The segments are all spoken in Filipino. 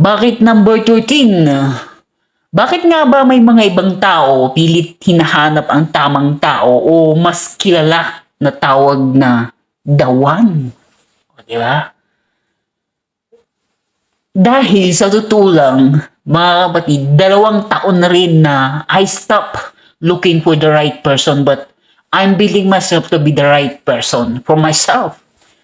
Bakit number 13? Bakit nga ba may mga ibang tao pilit hinahanap ang tamang tao o mas kilala na tawag na dawan? O, di ba? Dahil sa totoo lang, mga kapatid, dalawang taon na rin na I stop looking for the right person but I'm building myself to be the right person for myself.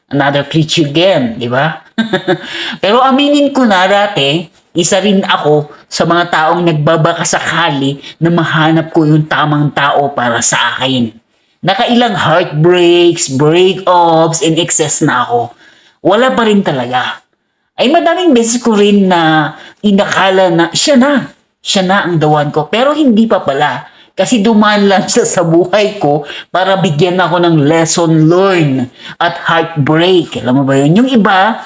Another preach again, di ba? Pero aminin ko na dati, isa rin ako sa mga taong nagbabaka sakali na mahanap ko yung tamang tao para sa akin. Nakailang heartbreaks, breakups, and excess na ako. Wala pa rin talaga. Ay madaming beses ko rin na inakala na siya na. Siya na ang dawan ko. Pero hindi pa pala. Kasi dumaan lang siya sa buhay ko para bigyan ako ng lesson learned at heartbreak. Alam mo ba yun? Yung iba,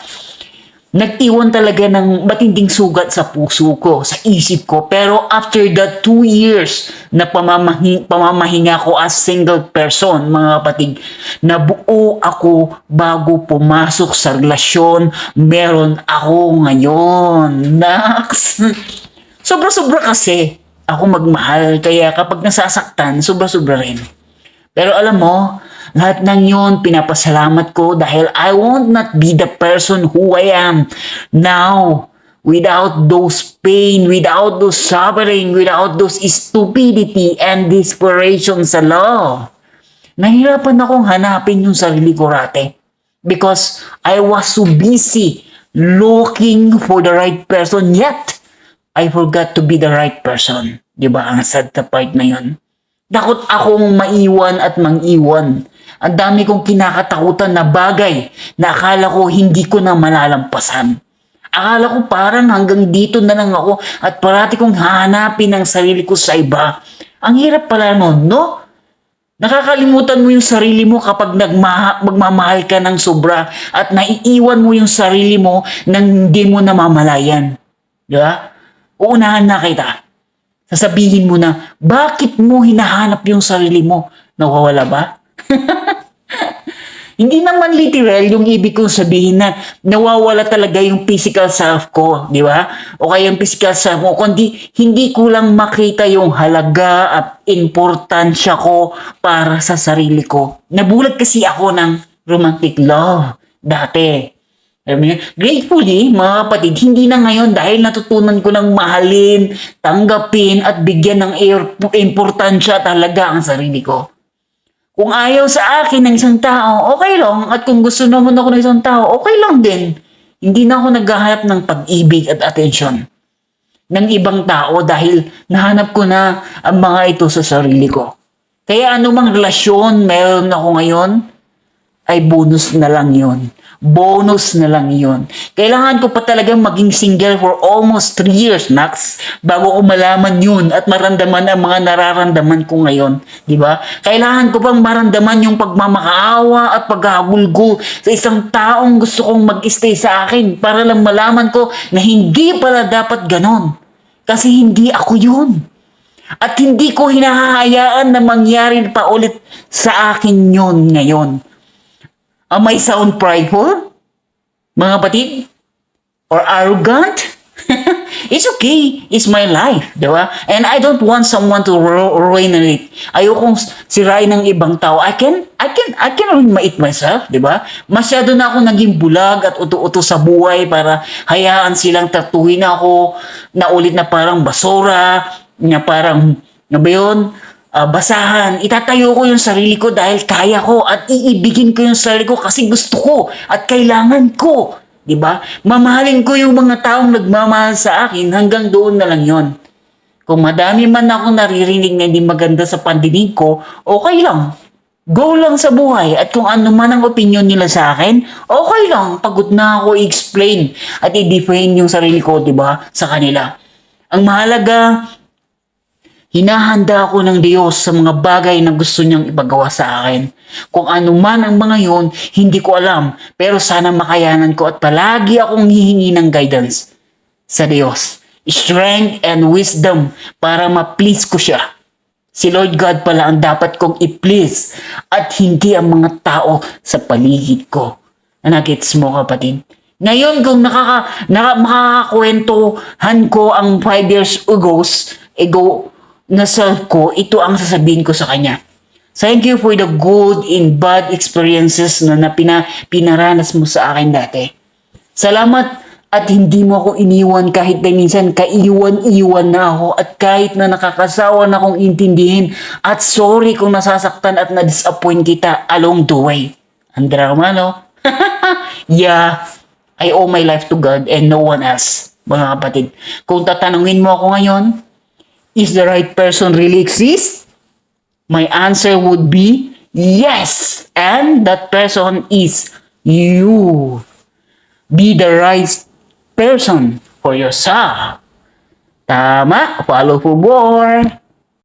nag-iwan talaga ng matinding sugat sa puso ko, sa isip ko. Pero after the two years na pamamahi, pamamahinga ko as single person, mga kapatid, nabuo ako bago pumasok sa relasyon, meron ako ngayon. Nax! Sobra-sobra kasi ako magmahal, kaya kapag nasasaktan, sobra-sobra rin. Pero alam mo, lahat ng yun pinapasalamat ko dahil I won't not be the person who I am now without those pain, without those suffering, without those stupidity and desperation sa love. Nahirapan akong hanapin yung sarili ko rate because I was so busy looking for the right person yet I forgot to be the right person. Di ba? Ang sad na part na yun. Takot akong maiwan at mang-iwan. Ang dami kong kinakatakutan na bagay na akala ko hindi ko na malalampasan. Akala ko parang hanggang dito na lang ako at parati kong hahanapin ang sarili ko sa iba. Ang hirap pala nun, no? Nakakalimutan mo yung sarili mo kapag nagma- magmamahal ka ng sobra at naiiwan mo yung sarili mo nang hindi mo namamalayan. Di ba? Uunahan na kita. Sasabihin mo na, bakit mo hinahanap yung sarili mo? Nawawala ba? Hindi naman literal yung ibig kong sabihin na nawawala talaga yung physical self ko, di ba? O kaya yung physical self mo, kundi hindi ko lang makita yung halaga at importansya ko para sa sarili ko. Nabulat kasi ako ng romantic love dati. Alam niyo, gratefully, mga kapatid, hindi na ngayon dahil natutunan ko ng mahalin, tanggapin at bigyan ng importansya talaga ang sarili ko. Kung ayaw sa akin ng isang tao, okay lang. At kung gusto naman ako ng isang tao, okay lang din. Hindi na ako naghahanap ng pag-ibig at atensyon ng ibang tao dahil nahanap ko na ang mga ito sa sarili ko. Kaya anumang relasyon meron ako ngayon, ay bonus na lang yon. Bonus na lang yon. Kailangan ko pa talagang maging single for almost 3 years, Max, bago ko malaman yun at maramdaman ang mga nararamdaman ko ngayon. Di ba? Kailangan ko pang maramdaman yung pagmamakaawa at paghahabulgol sa isang taong gusto kong mag-stay sa akin para lang malaman ko na hindi pala dapat ganon. Kasi hindi ako yun. At hindi ko hinahayaan na mangyari pa ulit sa akin yun ngayon. Am I sound prideful? Mga kapatid? Or arrogant? It's okay. It's my life. Di ba? And I don't want someone to ru- ruin it. Ayokong sirain ng ibang tao. I can, I can, I can ruin my, it myself. Di ba? Masyado na ako naging bulag at uto-uto sa buhay para hayaan silang tatuhin ako na ulit na parang basura, na parang, na ba yun? Ah, basahan, itatayo ko yung sarili ko dahil kaya ko at iibigin ko yung sarili ko kasi gusto ko at kailangan ko. 'Di ba? Mamahalin ko yung mga taong nagmamahal sa akin hanggang doon na lang yon. Kung madami man ako naririnig na hindi maganda sa pandinig ko, okay lang. Go lang sa buhay at kung ano man ang opinion nila sa akin, okay lang. Pagod na ako i-explain at i-define yung sarili ko, 'di ba, sa kanila. Ang mahalaga, Hinahanda ako ng Diyos sa mga bagay na gusto niyang ipagawa sa akin. Kung ano man ang mga yon, hindi ko alam. Pero sana makayanan ko at palagi akong hihingi ng guidance sa Diyos. Strength and wisdom para ma-please ko siya. Si Lord God pala ang dapat kong i-please at hindi ang mga tao sa paligid ko. Nagets mo kapatid? Ngayon, kung nakaka, naka, makakakwentuhan ko ang 5 years ago, ago na self ko, ito ang sasabihin ko sa kanya. Thank you for the good and bad experiences na, na pina, pinaranas mo sa akin dati. Salamat at hindi mo ako iniwan kahit na minsan kaiwan-iwan na ako at kahit na nakakasawa na akong intindihin at sorry kung nasasaktan at na-disappoint kita along the way. Ang drama, no? yeah, I owe my life to God and no one else, mga kapatid. Kung tatanungin mo ako ngayon, is the right person really exist? My answer would be yes. And that person is you. Be the right person for yourself. Tama. Follow for more.